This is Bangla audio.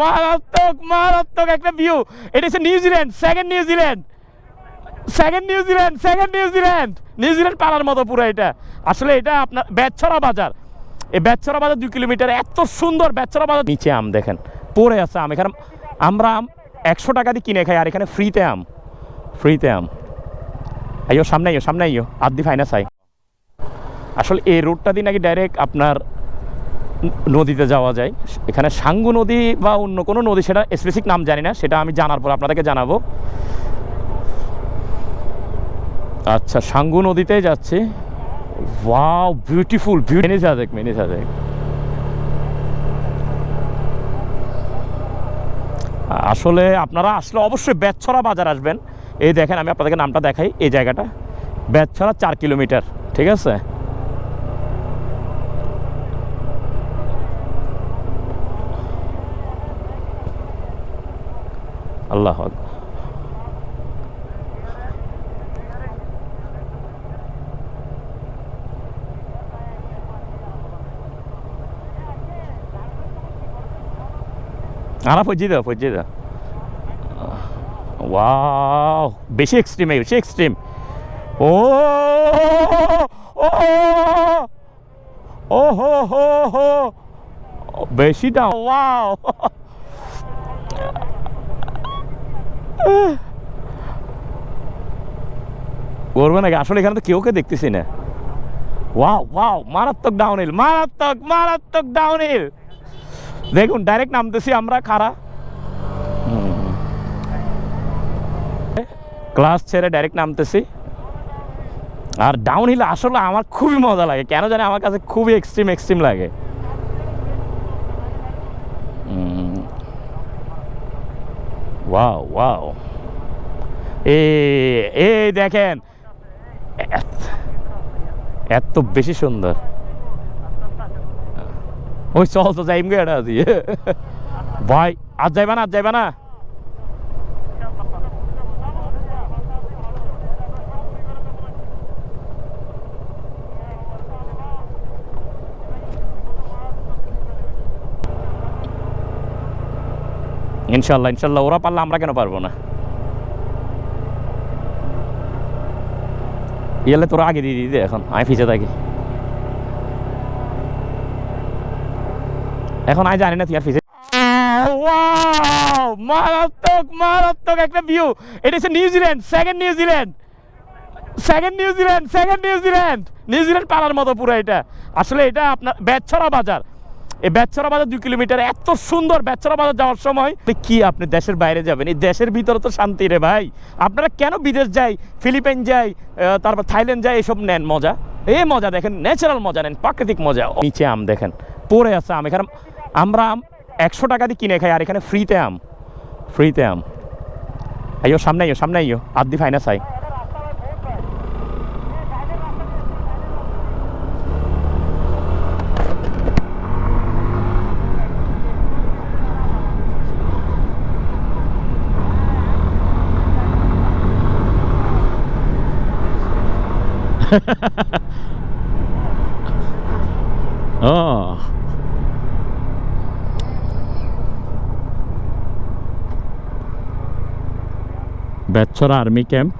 মারাত্মক মারাত্মক একটা ভিউ এটা হচ্ছে New Zealand second New Zealand second New Zealand second New Zealand New Zealand পাড়ার মতো পুরো এটা। আসলে এটা আপনার বেতছড়া বাজার। এই বেতছড়া বাজার দুই কিলোমিটার, এত সুন্দর বেতছড়া বাজার। নিচে আম দেখেন, পড়ে আছে আম। এখানে আমরা আম একশো টাকা দিয়ে কিনে খাই, আর এখানে ফ্রিতে আম। ফ্রিতে আম। আইও সামনে আইও সামনে আইও আদি ফাইনাস আই। আসলে এই রোডটা দিয়ে নাকি ডাইরেক্ট আপনার নদীতে যাওয়া যায়। এখানে সাঙ্গু নদী বা অন্য কোনো নদী, সেটা স্পেসিফিক নাম জানি না, সেটা আমি জানার পর আপনাদেরকে জানাব। আচ্ছা সাঙ্গু নদীতে যাচ্ছে। Wow beautiful mini Sajek mini Sajek আসলে আপনারা আসলে অবশ্যই বেতছড়া বাজার আসবেন। এই দেখেন, আমি আপনাদেরকে নামটা দেখাই, এই জায়গাটা। বেতছড়া চার কিলোমিটার, ঠিক আছে? আল্লাহ। আনা ফজি দাও ফজি দাও। ওয়াও, বেশি এক্সট্রিম বেশি এক্সট্রিম ও ও হো হো হো বেশি দাও ওয়াও। করবে নাকি? আসলে এখানে তো কেউ কে দেখতেছি না। ওয়াও ওয়াও মারাত্মক ডাউনহিল মারাত্মক মারাত্মক ডাউনহিল দেখুন ডাইরেক্ট নামতেছি আমরা খারা ক্লাস ছেড়ে ডাইরেক্ট নামতেছি। আর ডাউন হিলে আসলে আমার খুবই মজা লাগে। কেন জানি আমার কাছে খুবই এক্সট্রিম এক্সট্রিম লাগে। ওয়াও ওয়াও এ এই দেখেন। এত- বেশি সুন্দর। ওই চল তো যাইম গে এটা ভাই আজ যাইবা না আজ যাইবা না। ইনশাল্লাহ ইনশাল্লাহ ওরা পারলে আমরা কেন পারব না? ইয়ালে তোরা আগে দিয়ে দিই দে এখন আমি ফিচে থাকি। এখন আমি জানি না তুই আর ফিচে মারাত্মক মারাত্মক একটা ভিউ এটা হচ্ছে New Zealand second New Zealand second New Zealand second New Zealand New Zealand পাড়ার মতো পুরো এটা। আসলে এটা আপনার বেতছড়া বাজার। এই বেতছড়া বাজার দুই কিলোমিটার, এত সুন্দর বেতছড়া বাজার যাওয়ার সময়। কি আপনি দেশের বাইরে যাবেন? এই দেশের ভিতরে তো শান্তি রে ভাই। আপনারা কেন বিদেশ যাই, ফিলিপাইন যাই তারপর থাইল্যান্ড যাই, এসব নেন মজা? এই মজা দেখেন ন্যাচারাল মজা নেন, প্রাকৃতিক মজা। নিচে আম দেখেন, পড়ে আছে আম। এখানে আমরা আম একশো টাকা দিয়ে কিনে খাই, আর এখানে ফ্রিতে আম। ফ্রিতে আম। আইও সামনে আইও সামনে আইও আদি ফাইনাস আই ও Bachelor Army ক্যাম্প